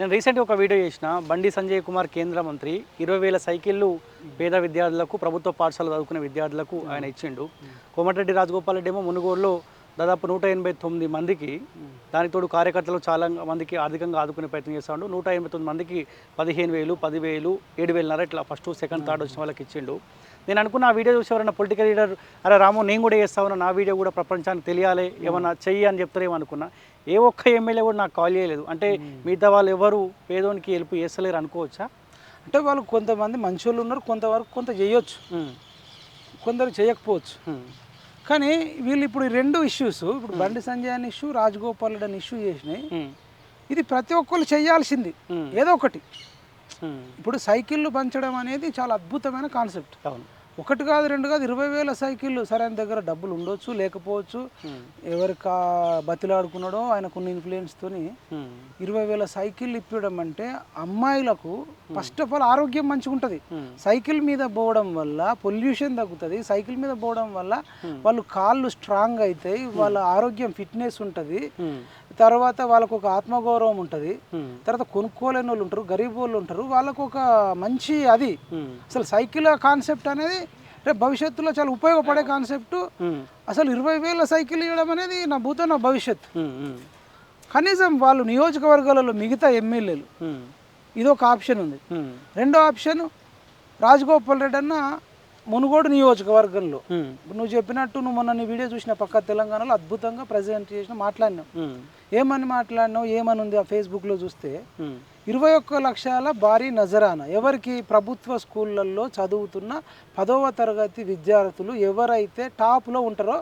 నేను రీసెంట్గా ఒక వీడియో చేసిన బండి సంజయ్ కుమార్ కేంద్ర మంత్రి ఇరవై వేల సైకిళ్ళు పేద విద్యార్థులకు ప్రభుత్వ పాఠశాల చదువుకునే విద్యార్థులకు ఆయన ఇచ్చిండు. కోమటిరెడ్డి రాజగోపాల్ రెడ్డి ఏమో మునుగోడులో దాదాపు నూట ఎనభై తొమ్మిది మందికి దానికి తోడు కార్యకర్తలు చాలా మందికి ఆర్థికంగా ఆదుకునే ప్రయత్నం చేస్తాడు. నూట ఎనభై తొమ్మిది మందికి పదిహేను వేలు పదివేలు ఏడు వేలున్నర ఇట్లా ఫస్ట్ సెకండ్ థర్డ్ వచ్చిన వాళ్ళకి ఇచ్చిండు. నేను అనుకున్న ఆ వీడియో చూసి ఎవరైనా పొలిటికల్ లీడర్ అరే రాము నేను కూడా చేస్తాను నా వీడియో కూడా ప్రపంచానికి తెలియాలి ఏమన్నా చెయ్యి అని చెప్తారేమో అనుకున్నా. ఏ ఒక్క ఎమ్మెల్యే కూడా నాకు కాల్ చేయలేదు. అంటే మిగతా వాళ్ళు ఎవరు పేదోనికి హెల్ప్ చేస్తలేరు అనుకోవచ్చా? అంటే వాళ్ళు కొంతమంది మంచోళ్ళు ఉన్నారు కొంతవరకు కొంత చేయొచ్చు. కొందరు చేయకపోవచ్చు. కానీ వీళ్ళు ఇప్పుడు రెండు ఇష్యూస్ ఇప్పుడు బండి సంజయ్ అని ఇష్యూ రాజగోపాల్ అని ఇష్యూ చేసినాయి. ఇది ప్రతి ఒక్కరు చేయాల్సింది. ఏదో ఒకటి. ఇప్పుడు సైకిళ్ళు పంచడం అనేది చాలా అద్భుతమైన కాన్సెప్ట్ అవును. ఒకటి కాదు రెండు కాదు ఇరవై వేల సైకిళ్ళు సరే ఆయన దగ్గర డబ్బులు ఉండొచ్చు లేకపోవచ్చు. ఉమ్, ఎవరికి బతిలాడుకున్నాడో ఆయనకున్న ఇన్ఫ్లుయెన్స్తోని ఉమ్, ఇరవై వేల సైకిళ్ళు ఇప్పడం అంటే అమ్మాయిలకు ఫస్ట్ ఆఫ్ ఆల్ ఆరోగ్యం మంచిగా ఉంటుంది. ఉమ్, సైకిల్ మీద పోవడం వల్ల పొల్యూషన్ తగ్గుతుంది. సైకిల్ మీద పోవడం వల్ల వాళ్ళు కాళ్ళు స్ట్రాంగ్ అవుతాయి వాళ్ళ ఆరోగ్యం ఫిట్నెస్ ఉంటుంది. తర్వాత వాళ్ళకు ఒక ఆత్మగౌరవం ఉంటుంది. తర్వాత కొనుక్కోలేని వాళ్ళు ఉంటారు గరీబ్ వాళ్ళు ఉంటారు వాళ్ళకు ఒక మంచి అది. అసలు సైకిల్ కాన్సెప్ట్ అనేది రేపు భవిష్యత్తులో చాలా ఉపయోగపడే కాన్సెప్ట్ అసలు ఇరవై వేల సైకిల్ ఇవ్వడం అనేది నా భూతో నా భవిష్యత్. కనీసం వాళ్ళు నియోజకవర్గాలలో మిగతా ఎమ్మెల్యేలు ఉమ్, ఇది ఒక ఆప్షన్ ఉంది. రెండో ఆప్షన్ రాజగోపాల్ రెడ్డి అన్న మునుగోడు నియోజకవర్గంలో. నువ్వు చెప్పినట్టు నువ్వు మొన్న నీ వీడియో చూసిన పక్క తెలంగాణలో అద్భుతంగా ప్రజెంట్ చేసిన మాట్లాడినావు. ఏమని మాట్లాడినావు? ఏమని ఉంది ఆ ఫేస్బుక్లో చూస్తే? ఇరవై ఒక్క లక్షల భారీ నజరాన. ఎవరికి ప్రభుత్వ స్కూళ్ళల్లో చదువుతున్న పదవ తరగతి విద్యార్థులు ఎవరైతే టాప్లో ఉంటారో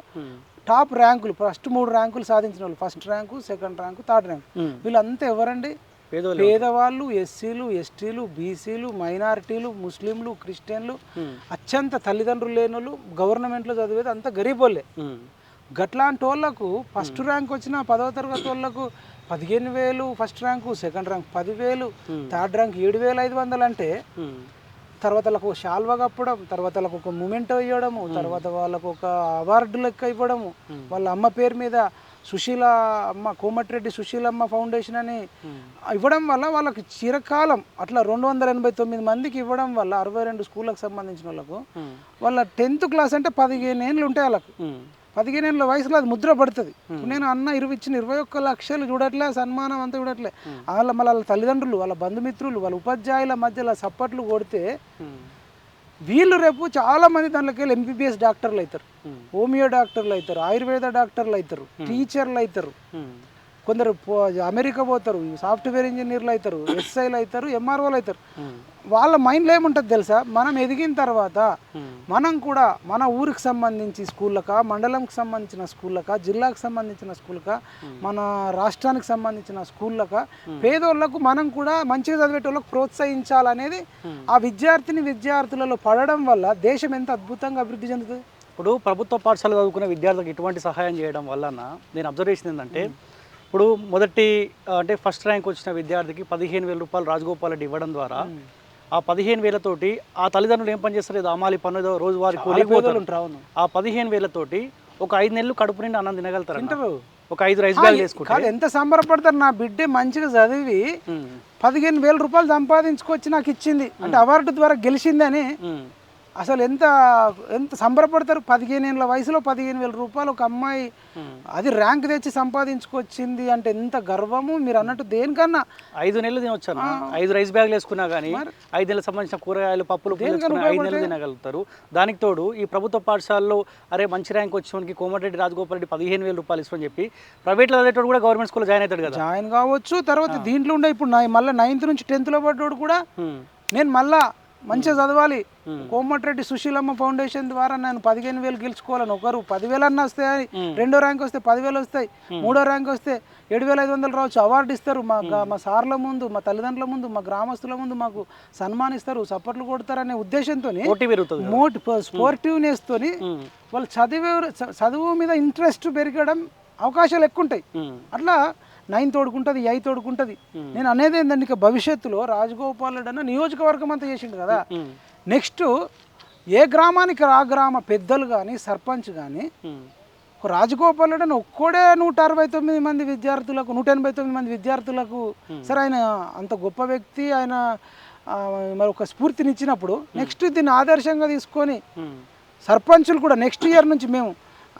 టాప్ ర్యాంకులు ఫస్ట్ మూడు ర్యాంకులు సాధించిన వాళ్ళు. First rank second rank third rank. వీళ్ళంతా ఎవరండి? పేదవాళ్ళు ఎస్సీలు ఎస్టీలు బీసీలు మైనారిటీలు ముస్లింలు క్రిస్టియన్లు. అత్యంత తల్లిదండ్రులు లేని వాళ్ళు గవర్నమెంట్లో చదివేది అంతా గరీబోళ్ళే. ఉమ్, గట్లాంటి వాళ్ళకు ఫస్ట్ ర్యాంక్ వచ్చిన పదవ తరగతి వాళ్ళకు పదిహేను వేలు ఫస్ట్ ర్యాంకు సెకండ్ ర్యాంక్ పదివేలు థర్డ్ ర్యాంక్ ఏడు వేల ఐదు వందలు అంటే ఉమ్, తర్వాత వాళ్ళకు ఒక శాల్వా కప్పడం తర్వాత వాళ్ళకు ఒక మూమెంట్ ఇవ్వడము తర్వాత వాళ్ళకు ఒక అవార్డు లెక్క ఇవ్వడము. వాళ్ళ అమ్మ పేరు మీద సుశీల అమ్మ కోమటిరెడ్డి సుశీలమ్మ ఫౌండేషన్ అని ఇవ్వడం వల్ల వాళ్ళకి చిరకాలం అట్లా రెండు వందల ఎనభై తొమ్మిది మందికి ఇవ్వడం వల్ల అరవై రెండు స్కూళ్ళకు సంబంధించిన వాళ్ళకు వాళ్ళ టెన్త్ క్లాస్ అంటే పదిహేను ఏళ్ళు ఉంటాయి వాళ్ళకు. పదిహేను ఏళ్ళ వయసులో అది ముద్ర పడుతుంది. నేను అన్న ఇరవై ఇచ్చిన ఇరవై ఒక్క లక్షలు చూడట్లే సన్మానం అంతా చూడట్లే. వాళ్ళ మళ్ళీ వాళ్ళ తల్లిదండ్రులు వాళ్ళ బంధుమిత్రులు వాళ్ళ ఉపాధ్యాయుల మధ్యలో సప్పట్లు కొడితే వీళ్ళు రేపు చాలా మంది దాంట్లోకి వెళ్ళి ఎంబీబీఎస్ డాక్టర్లు అవుతారు. హోమియో డాక్టర్లు అవుతారు ఆయుర్వేద డాక్టర్లు అవుతారు టీచర్లు అవుతారు. కొందరు అమెరికా పోతారు సాఫ్ట్వేర్ ఇంజనీర్లు అవుతారు ఎస్ఐలు అవుతారు ఎంఆర్ఓలు అవుతారు ఉమ్, వాళ్ళ మైండ్లో ఏముంటుంది తెలుసా? మనం ఎదిగిన తర్వాత ఉమ్, మనం కూడా మన ఊరికి సంబంధించి స్కూళ్ళక మండలంకి సంబంధించిన స్కూళ్ళక జిల్లాకు సంబంధించిన స్కూళ్ళక మన రాష్ట్రానికి సంబంధించిన స్కూళ్ళక పేదోళ్ళకు మనం కూడా మంచిగా చదివేటోళ్ళకు ప్రోత్సహించాలనేది ఆ విద్యార్థిని విద్యార్థులలో పడడం వల్ల దేశం ఎంత అద్భుతంగా అభివృద్ధి చెందుతుంది? ఇప్పుడు ప్రభుత్వ పాఠశాల చదువుకునే విద్యార్థులకు ఇటువంటి సహాయం చేయడం వలన నేను అబ్జర్వ్ చేసింది ఏంటంటే ఇప్పుడు మొదటి అంటే ఫస్ట్ ర్యాంక్ వచ్చిన విద్యార్థికి పదిహేను వేల రూపాయలు రాజగోపాల్ రెడ్డి ఇవ్వడం ద్వారా ఆ పదిహేను వేలతోటి ఆ తల్లిదండ్రులు ఏం పని చేస్తారు? ఏదో అమాలి పన్ను ఏదో రోజువారి కూలికి పేదోళ్ళు పోతారు. ఉంటారు అవును. ఆ పదిహేను వేలతోటి ఒక ఐదు నెలలు కడుపు నిండి అన్నం తినగలుగుతారు. ఒక ఐదు రైస్ బ్యాగ్ వేసుకుంటే కాదు ఎంత సంబరపడతారు? నా బిడ్డే మంచిగా చదివి పదిహేను వేల రూపాయలు సంపాదించుకొచ్చి నాకు ఇచ్చింది. అంటే అవార్డు ద్వారా గెలిచిందని అసలు ఎంత ఎంత సంబరపడతారు? పదిహేను ఏళ్ళ వయసులో పదిహేను వేల రూపాయలు ఒక అమ్మాయి. అది ర్యాంక్ తెచ్చి సంపాదించుకొచ్చింది అంటే ఎంత గర్వము? మీరు అన్నట్టు దేనికన్నా? ఐదు నెలలు తినొచ్చాను. ఐదు రైస్ బ్యాగ్లు వేసుకున్నా కానీ ఐదు నెలలకు సంబంధించిన కూరగాయలు పప్పులు ఐదు నెలలు తినగలుగుతారు. దానికి తోడు ఈ ప్రభుత్వ పాఠశాలలో అరే మంచి ర్యాంక్ వచ్చినోనికి కోమటిరెడ్డి రాజగోపాల్ రెడ్డి పదిహేను వేల రూపాయలు ఇస్తామని చెప్పి ప్రైవేట్లో చదివేటోడు కూడా గవర్నమెంట్ స్కూల్లో జాయిన్ అవుతాడు కదా. జాయిన్ కావచ్చు. తర్వాత దీంట్లో ఉండే ఇప్పుడు మళ్ళీ నైన్త్ నుంచి టెన్త్లో పడ్డోడు కూడా నేను మళ్ళా మంచిగా చదవాలి. కోమటిరెడ్డి సుశీలమ్మ ఫౌండేషన్ ద్వారా నేను పదిహేను వేలు గెలుచుకోవాలని ఒకరు. పదివేలు అన్న వస్తాయి రెండో ర్యాంక్ వస్తే పదివేలు వస్తాయి. మూడో ర్యాంక్ వస్తే ఏడు వేల ఐదు వందలు రావచ్చు. అవార్డు ఇస్తారు. మా మా సార్ల ముందు మా తల్లిదండ్రుల ముందు మా గ్రామస్తుల ముందు మాకు సన్మానిస్తారు సపోర్ట్లు కొడతారనే ఉద్దేశంతో పోటీ పెరుగుతుంది మోటి స్పోర్టివ్నెస్ తోని వాళ్ళు చదివే చదువు మీద ఇంట్రెస్ట్ పెరగడం అవకాశాలు ఎక్కువ ఉంటాయి అట్లా నైన్ తోడుకుంటుంది ఎయిత్ తోడుకుంటుంది. నేను అనేది ఏంటంటే ఇక భవిష్యత్తులో రాజగోపాల్ రెడ్డి అన్న నియోజకవర్గం అంతా చేసిండు కదా. నెక్స్ట్ ఏ గ్రామానికి ఆ గ్రామ పెద్దలు కానీ సర్పంచ్ కానీ రాజగోపాల్ రెడ్డి అని ఒక్కడే నూట అరవై తొమ్మిది మంది విద్యార్థులకు నూట ఎనభై తొమ్మిది మంది విద్యార్థులకు సరే ఆయన అంత గొప్ప వ్యక్తి ఆయన మరి ఒక స్ఫూర్తినిచ్చినప్పుడు నెక్స్ట్ దీన్ని ఆదర్శంగా తీసుకొని సర్పంచులు కూడా నెక్స్ట్ ఇయర్ నుంచి మేము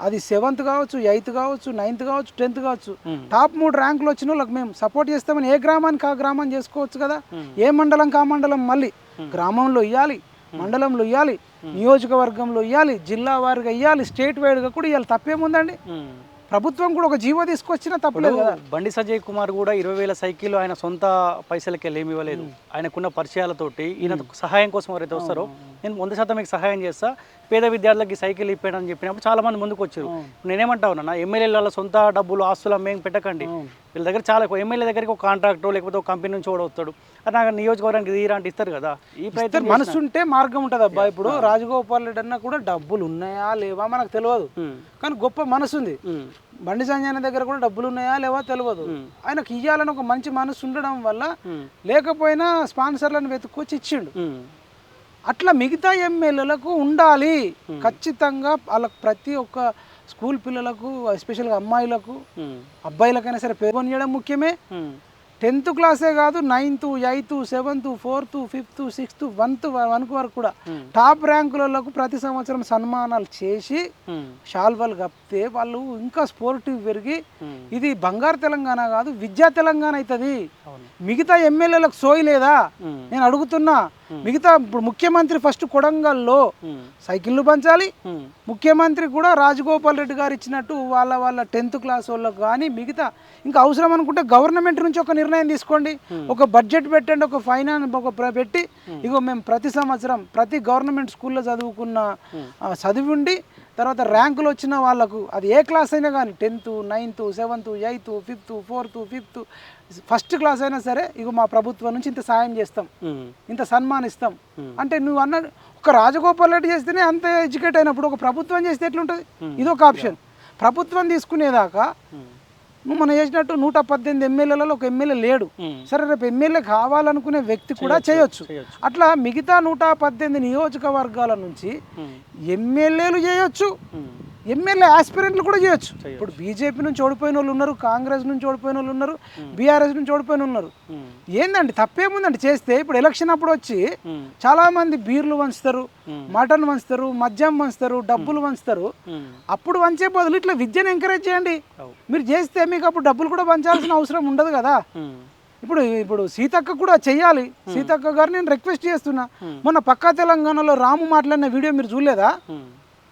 అది సెవెంత్ కావచ్చు ఎయిత్ కావచ్చు నైన్త్ కావచ్చు టెన్త్ కావచ్చు. టాప్ మూడు ర్యాంకులు వచ్చిన వాళ్ళకి మేము సపోర్ట్ చేస్తామని ఏ గ్రామానికి ఆ గ్రామం చేసుకోవచ్చు కదా? ఏ మండలంకి ఆ మండలం మళ్ళీ? గ్రామంలో ఇవ్వాలి మండలంలో ఇవ్వాలి నియోజకవర్గంలో ఇవ్వాలి జిల్లా వారిగా ఇవ్వాలి స్టేట్ వైడ్గా కూడా ఇవ్వాలి తప్పేముందండి. ప్రభుత్వం కూడా ఒక జీవో తీసుకొచ్చినా తప్పలేదు బండి సంజయ్ కుమార్ కూడా ఇరవై వేల సైకిల్ ఆయన సొంత పైసలకి ఏమి ఇవ్వలేదు. ఆయనకున్న పరిచయాలతోటి ఈయన సహాయం కోసం ఎవరైతే వస్తారో నేను వంద శాతం మీకు సహాయం చేస్తా. పేద విద్యార్థులకి సైకిల్ ఇప్పాడు అని చెప్పినప్పుడు చాలా మంది ముందుకు వచ్చారు నేనేమంటా ఉన్నా ఎమ్మెల్యేల సొంత డబ్బులు ఆస్తులు అమ్మేం పెట్టకండి. వీళ్ళ దగ్గర చాలా ఎమ్మెల్యే దగ్గరికి ఒక కాంట్రాక్ట్ లేకపోతే ఒక కంపెనీ నుంచి కూడా వస్తాడు. అది నాకు నియోజకవర్గానికి తీరా అంటే ఇస్తారు కదా. ఈ ప్రయత్నం మనసు ఉంటే మార్గం ఉంటుంది అబ్బా. ఇప్పుడు రాజగోపాల్ రెడ్డి అన్న కూడా డబ్బులు ఉన్నాయా లేవా మనకు తెలియదు ఉమ్, కానీ గొప్ప మనసు ఉంది ఉమ్, బండి సంజయ్ దగ్గర కూడా డబ్బులు ఉన్నాయా లేవా తెలియదు ఆయనకు ఇవ్వాలని ఒక మంచి మనసు ఉండడం వల్ల లేకపోయినా స్పాన్సర్లను వెతుక్కొచ్చి ఇచ్చిండు. అట్లా మిగతా ఎమ్మెల్యేలకు ఉండాలి. ఖచ్చితంగా వాళ్ళకి ప్రతి ఒక్క స్కూల్ పిల్లలకు ఎస్పెషల్గా అమ్మాయిలకు ఉమ్, అబ్బాయిలకైనా సరే పేరు కొనియడం ముఖ్యమే. ఉమ్, టెన్త్ క్లాసే కాదు ninth eighth seventh fourth fifth sixth oneth వన్కు వరకు కూడా Hmm. టాప్ ర్యాంకులకు ప్రతి సంవత్సరం సన్మానాలు చేసి షాల్వాలు కప్పితే వాళ్ళు ఇంకా స్పోర్టివ్ పెరిగి. ఇది బంగారు తెలంగాణ కాదు విద్యా తెలంగాణ అవుతుంది మిగతా ఎమ్మెల్యేలకు సోయి లేదా? నేను అడుగుతున్నా మిగతా ఇప్పుడు ముఖ్యమంత్రి ఫస్ట్ కొడంగల్లో ఉమ్, సైకిళ్ళు పంచాలి. ఉమ్, ముఖ్యమంత్రి కూడా రాజగోపాల్ రెడ్డి గారు ఇచ్చినట్టు వాళ్ళ వాళ్ళ టెన్త్ క్లాస్ వాళ్ళకు కానీ మిగతా ఇంకా అవసరం అనుకుంటే గవర్నమెంట్ నుంచి ఒక నిర్ణయం తీసుకోండి. ఒక బడ్జెట్ పెట్టండి ఒక ఫైనాన్స్ ఒక పెట్టి ఇగో మేము ప్రతి సంవత్సరం ప్రతి గవర్నమెంట్ స్కూల్లో చదువుకున్న చదివి ఉండి తర్వాత ర్యాంకులు వచ్చిన వాళ్ళకు అది ఏ క్లాస్ అయినా కానీ tenth ninth seventh eighth fifth fourth fifth first class అయినా సరే ఇగో మా ప్రభుత్వం నుంచి ఇంత సాయం చేస్తాం ఇంత సన్మానిస్తాం అంటే నువ్వు అన్న ఒక రాజగోపాల్ రెడ్డి చేస్తేనే అంత ఎడ్యుకేట్ అయినప్పుడు ఒక ప్రభుత్వం చేస్తే ఎట్లుంటుంది? ఇది ఒక ఆప్షన్. ప్రభుత్వం తీసుకునేదాకా మనం చేసినట్టు నూట పద్దెనిమిది ఎమ్మెల్యేలలో ఒక ఎమ్మెల్యే లేడు. సరే రేపు ఎమ్మెల్యే కావాలనుకునే వ్యక్తి కూడా చేయొచ్చు. అట్లా మిగతా నూట పద్దెనిమిది నియోజకవర్గాల నుంచి ఎమ్మెల్యేలు చేయొచ్చు. ఎమ్మెల్యే ఆస్పిరెంట్లు కూడా చేయొచ్చు. ఇప్పుడు బీజేపీ నుంచి ఓడిపోయిన వాళ్ళు ఉన్నారు కాంగ్రెస్ నుంచి ఓడిపోయిన వాళ్ళు ఉన్నారు బీఆర్ఎస్ నుంచి ఓడిపోయిన ఉన్నారు. ఏందండి తప్పేముందండి చేస్తే? ఇప్పుడు ఎలక్షన్ అప్పుడు వచ్చి చాలా మంది బీర్లు వంచుతారు. మటన్ వంచుతారు మద్యం వంచుతారు డబ్బులు వంచుతారు. అప్పుడు వంచే బదులు ఇట్లా విద్యను ఎంకరేజ్ చేయండి. మీరు చేస్తే మీకు అప్పుడు డబ్బులు కూడా పంచాల్సిన అవసరం ఉండదు కదా. ఇప్పుడు ఇప్పుడు సీతక్క కూడా చెయ్యాలి. సీతక్క గారు నేను రిక్వెస్ట్ చేస్తున్నా. మొన్న పక్కా తెలంగాణలో రాము మాట్లాడిన వీడియో మీరు చూడలేదా?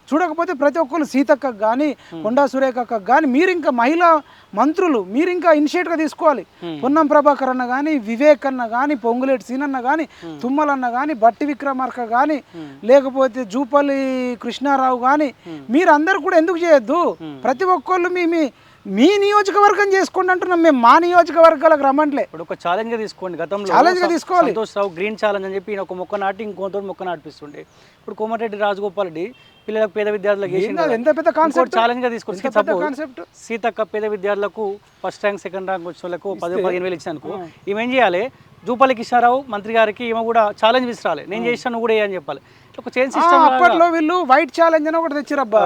చూడకపోతే ప్రతి ఒక్కరు సీతక్కకు కానీ కొండా సురేఖకు కానీ మీరు ఇంకా మహిళా మంత్రులు మీరు ఇంకా ఇనిషియేట్గా తీసుకోవాలి. పొన్నం ప్రభాకర్ అన్న కానీ వివేక్ అన్న కానీ పొంగులేటి సీనన్న కానీ తుమ్మలన్న కానీ బట్టి విక్రమార్క కానీ లేకపోతే జూపల్లి కృష్ణారావు కానీ మీరు అందరు కూడా ఎందుకు చేయొద్దు? ప్రతి ఒక్కళ్ళు మీ మీ మీ నియోజకవర్గం చేసుకోండి అంటున్నాం మేము మా నియోజకవర్గాలకు రమ్మంటలే. ఇప్పుడు ఒక ఛాలెంజ్గా తీసుకోండి. గతంలో సం- తీసుకోవాలి. సంతోష్ రావు గ్రీన్ ఛాలెంజ్ అని చెప్పి ఈయన ఒక మొక్క నాటి ఇంకోతో మొక్క నాటిపిస్తుండే. ఇప్పుడు కోమటిరెడ్డి రాజగోపాల్ రెడ్డి పిల్లలకు పేద విద్యార్థులకు? ఎంత పెద్ద కాన్సెప్ట్ ఛాలెంజ్గా suppose కాన్సెప్ట్ సీతక్క పేద విద్యార్థులకు ఫస్ట్ ర్యాంక్ సెకండ్ ర్యాంక్ వచ్చిన వాళ్ళకు పది పదిహేను వేలు ఇచ్చాను ఈమె ఏం చేయాలి? జూపల్లి కిషారావు మంత్రి గారికి ఈమె కూడా ఛాలెంజ్ విసిరాలి. నేను చేసినా కూడా అని చెప్పాలి. ఒక చైన్ సిస్టమ్ అప్పట్లో వీళ్ళు వైట్ ఛాలెంజ్ అని ఒకటి తెచ్చిరబ్బా.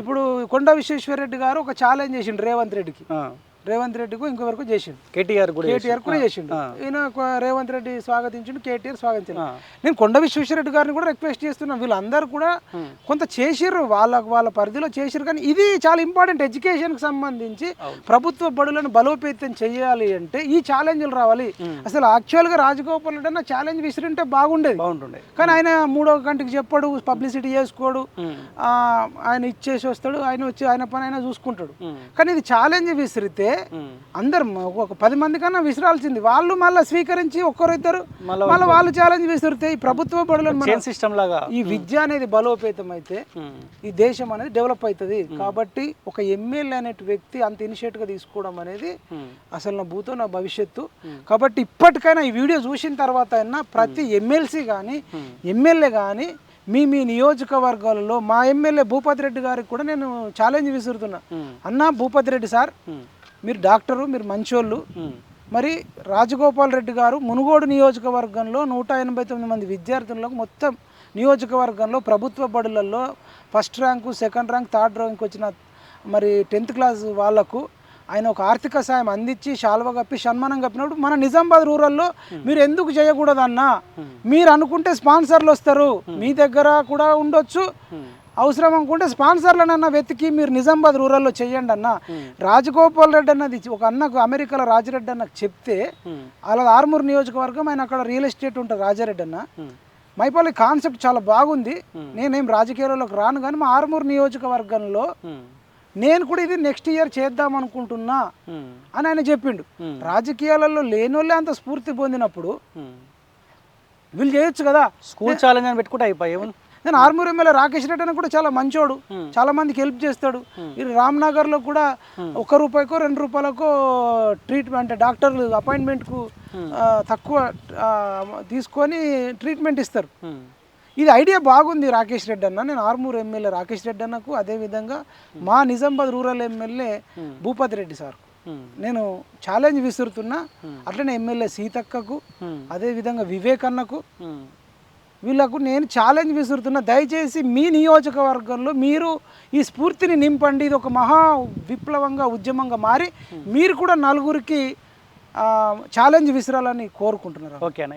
ఇప్పుడు కొండ విశ్వేశ్వర రెడ్డి గారు ఒక ఛాలెంజ్ చేసిండు రేవంత్ రెడ్డికి. రేవంత్ రెడ్డికి ఇంకొవరకు చేసిండు. కేటీఆర్ కూడా కేటీఆర్ కూడా చేసిండు. ఈయన రేవంత్ రెడ్డి స్వాగతించిండు కేటీఆర్ స్వాగతించిండు. నేను కొండ విశ్వేశ్వరరెడ్డి గారిని కూడా రిక్వెస్ట్ చేస్తున్నా. వీళ్ళందరూ కూడా కొంత చేసిర్రు వాళ్ళ వాళ్ళ పరిధిలో చేసిర్రు. కానీ ఇది చాలా ఇంపార్టెంట్ ఎడ్యుకేషన్కి సంబంధించి ప్రభుత్వ బడులను బలోపేతం చేయాలి అంటే ఈ ఛాలెంజ్లు రావాలి. అసలు యాక్చువల్గా రాజగోపాల్ రెడ్డి అన్న ఛాలెంజ్ విసిరింటే బాగుండేది. బాగుంటుండే. కానీ ఆయన మూడో గంటకి చెప్పాడు పబ్లిసిటీ చేసుకోడు. ఆయన ఇచ్చేసి వస్తాడు ఆయన వచ్చి ఆయన పని ఆయన చూసుకుంటాడు. కానీ ఇది ఛాలెంజ్ విసిరితే. అందరు ఒక పది మంది కన్నా విసిరాల్సింది. వాళ్ళు మళ్ళీ స్వీకరించి ఒక్కరిద్దరు మళ్ళా మళ్ళీ వాళ్ళు ఛాలెంజ్ విసిరితే ఈ ప్రభుత్వ బడులను చైన్ సిస్టమ్ లాగా. ఈ విద్య అనేది బలోపేతం అయితే ఈ దేశం అనేది డెవలప్ అవుతుంది. కాబట్టి ఒక ఎమ్మెల్యే అనే వ్యక్తి అంత ఇనిషియేట్గా తీసుకోవడం అనేది అసలు నా భూతో నా భవిష్యత్తు. కాబట్టి ఇప్పటికైనా ఈ వీడియో చూసిన తర్వాత అయినా ప్రతి ఎమ్మెల్సీ కానీ ఎమ్మెల్యే కానీ మీ మీ నియోజకవర్గాలలో మా ఎమ్మెల్యే భూపతి రెడ్డి గారికి కూడా నేను ఛాలెంజ్ విసురుతున్నా. అన్నా భూపతి రెడ్డి సార్ మీరు డాక్టరు మీరు మంచోళ్ళు. మరి రాజగోపాల్ రెడ్డి గారు మునుగోడు నియోజకవర్గంలో నూట ఎనభై తొమ్మిది మంది విద్యార్థులకు మొత్తం నియోజకవర్గంలో ప్రభుత్వ బడులలో first rank second rank third rank వచ్చిన మరి టెన్త్ క్లాస్ వాళ్ళకు ఆయన ఒక ఆర్థిక సాయం అందించి శాల్వ కప్పి సన్మానం కప్పినప్పుడు మన నిజామాబాద్ రూరల్లో మీరు ఎందుకు చేయకూడదన్నా? మీరు అనుకుంటే స్పాన్సర్లు వస్తారు. మీ దగ్గర కూడా ఉండొచ్చు. అవసరం అనుకుంటే స్పాన్సర్లనన్నా వెతికి మీరు నిజామాబాద్ రూరల్లో చెయ్యండి అన్న. రాజగోపాల్ రెడ్డి అన్నది ఒక అన్నకు అమెరికాలో రాజిరెడ్డి అన్నకు చెప్తే అలా ఆర్మూర్ నియోజకవర్గం ఆయన అక్కడ రియల్ ఎస్టేట్ ఉంటుంది రాజారెడ్డి అన్న. మైపల్లి కాన్సెప్ట్ చాలా బాగుంది. నేనేం రాజకీయాల్లోకి రాను కానీ మా ఆర్మూర్ నియోజకవర్గంలో నేను కూడా ఇది నెక్స్ట్ ఇయర్ చేద్దాం అనుకుంటున్నా అని ఆయన చెప్పిండు. రాజకీయాలలో లేనోళ్ళే అంత స్ఫూర్తి పొందినప్పుడు వీళ్ళు చేయొచ్చు కదా? స్కూల్ ఛాలెంజ్ అని పెట్టుకుంటే అయిపోయి నేను ఆర్మూర్ ఎమ్మెల్యే రాకేష్ రెడ్డి అని కూడా చాలా మంచోడు. చాలా మందికి హెల్ప్ చేస్తాడు. ఈ రామ్నగర్లో కూడా ఒక్క రూపాయికో రెండు రూపాయలకో ట్రీట్మెంట్ అంటే డాక్టర్లు అపాయింట్మెంట్కు తక్కువ తీసుకొని ట్రీట్మెంట్ ఇస్తారు. ఇది ఐడియా బాగుంది రాకేష్ రెడ్డి అన్న. నేను ఆర్మూర్ ఎమ్మెల్యే రాకేష్ రెడ్డి అన్నకు అదేవిధంగా మా Nizamabad rural MLA Bhupathi Reddy sir. నేను ఛాలెంజ్ విసురుతున్నా. అట్లనే ఎమ్మెల్యే సీతక్కకు అదేవిధంగా వివేక్ అన్నకు వీళ్ళకు నేను ఛాలెంజ్ విసురుతున్నా దయచేసి మీ నియోజకవర్గంలో మీరు ఈ స్ఫూర్తిని నింపండి. ఇది ఒక మహా విప్లవంగా ఉద్యమంగా మారి మీరు కూడా నలుగురికి ఛాలెంజ్ విసిరాలని కోరుకుంటున్నారు? ఓకే